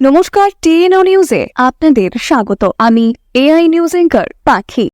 নমস্কার, টিএনও নিউজে আপনাদের স্বাগত। আমি এআই নিউজ এঙ্কার পাখি।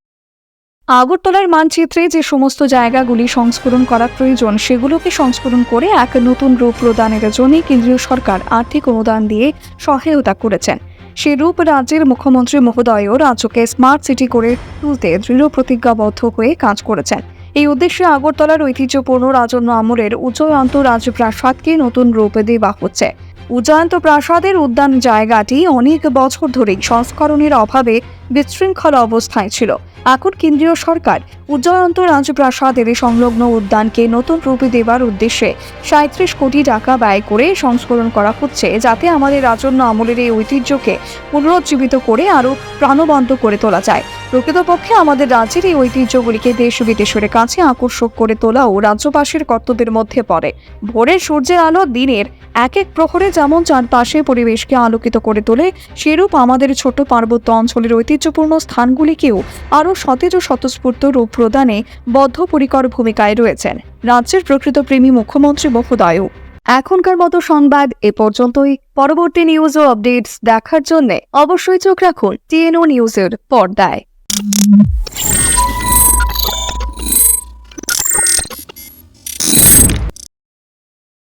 আগরতলার মানচিত্রে যে সমস্ত জায়গাগুলি সংস্করণ করা প্রয়োজন, সেগুলোকে সংস্করণ করে এক নতুন রূপ প্রদানের জন্য কেন্দ্রীয় সরকার আর্থিক অনুদান দিয়ে সহায়তা করেছেন। সেই রূপ রাজ্যের মুখ্যমন্ত্রী মহোদয়ও রাজ্যকে স্মার্ট সিটি করে তুলতে দৃঢ় প্রতিজ্ঞাবদ্ধ হয়ে কাজ করেছেন। এই উদ্দেশ্যে আগরতলার ঐতিহ্যপূর্ণ রাজন্য আমলের উজ্জয়ন্ত রাজপ্রাসাদকে নতুন রূপ দেওয়া হচ্ছে। উজ্জয়ন্ত প্রাসাদের উদ্যান জায়গাটি অনেক বছর ধরেই সংস্করণের অভাবে বিশৃঙ্খল অবস্থায় ছিল। এখন কেন্দ্রীয় সরকার উজ্জয়ন্ত রাজপ্রাসাদের এই সংলগ্ন উদ্যানকে নতুন রূপে দেবার উদ্দেশ্যে সাঁত্রিশ কোটি টাকা ব্যয় করে সংস্করণ করা হচ্ছে, যাতে আমাদের রাজন্য আমলের এই ঐতিহ্যকে পুনরুজ্জীবিত করে আরও প্রাণবন্ত করে তোলা যায়। প্রকৃতপক্ষে আমাদের রাজ্যের এই ঐতিহ্যগুলিকে দেশ বিদেশের কাছে আকর্ষক করে তোলাও রাজ্যবাসীর কর্তব্যের মধ্যে পড়ে। ভোরের সূর্যের আলো দিনের এক এক প্রহরে যেমন চারপাশে পরিবেশকে আলোকিত করে তোলে, সেরূপ আমাদের ছোট পার্বত্য অঞ্চলের ঐতিহ্যপূর্ণ স্থানগুলিকেও আরও সতেজ ও স্বতঃস্ফূর্ত রূপ প্রদানে বদ্ধপরিকর ভূমিকায় রয়েছেন রাজ্যের প্রকৃত প্রেমী মুখ্যমন্ত্রী মহোদয়ও এখনকার মতো সংবাদ এ পর্যন্তই। পরবর্তী নিউজ ও আপডেটস দেখার জন্য অবশ্যই চোখ রাখুন টিএনও নিউজের পর্দায়।